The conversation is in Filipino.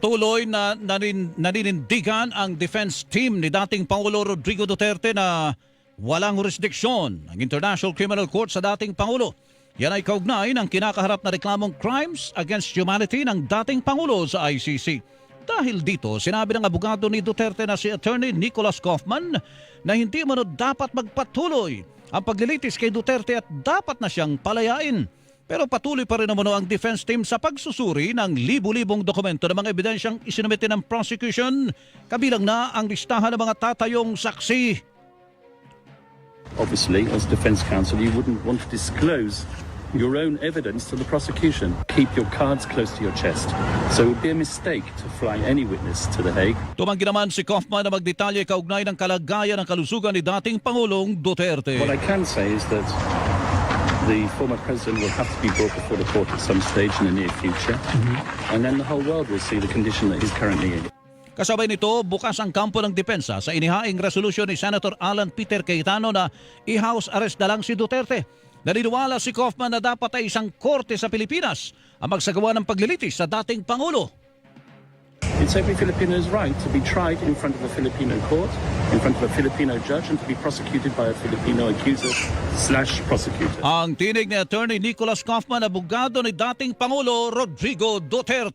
Patuloy na nanin, naninindigan ang defense team ni dating Pangulo Rodrigo Duterte na walang jurisdiksyon ang International Criminal Court sa dating Pangulo. Yan ay kaugnay ng kinakaharap na reklamong crimes against humanity ng dating Pangulo sa ICC. Dahil dito, sinabi ng abogado ni Duterte na si Attorney Nicholas Kaufman na hindi mo dapat magpatuloy ang paglilitis kay Duterte at dapat na siyang palayain. Pero patuloy pa rin naman ang defense team sa pagsusuri ng libu-libong dokumento ng mga ebidensyang isinumite ng prosecution, kabilang na ang listahan ng mga tatayong saksi. Obviously, as defence counsel, you wouldn't want to disclose your own evidence to the prosecution. Keep your cards close to your chest. So it would be a mistake to fly any witness to The Hague. Tumanggi naman si Kaufman na magdetalye kaugnay ng kalagayan ng kalusugan ni dating Pangulong Duterte. What I can say is that the former president will have to be brought before the court at some stage in the near future, and then the whole world will see the condition that he's currently in. Kasabay nito, bukas ang kampo ng depensa sa inihaing resolusyon ni Senator Alan Peter Cayetano na i-house arrest na lang si Duterte. Naniniwala si Kaufman na dapat ay isang korte sa Pilipinas ang magsagawa ng paglilitis sa dating Pangulo. It's every Filipino's right to be tried in front of a Filipino court, in front of a Filipino judge, and to be prosecuted by a Filipino accuser slash prosecutor. Ang tinig ni Attorney Nicholas Kaufman, abogado ni dating Pangulo Rodrigo Duterte.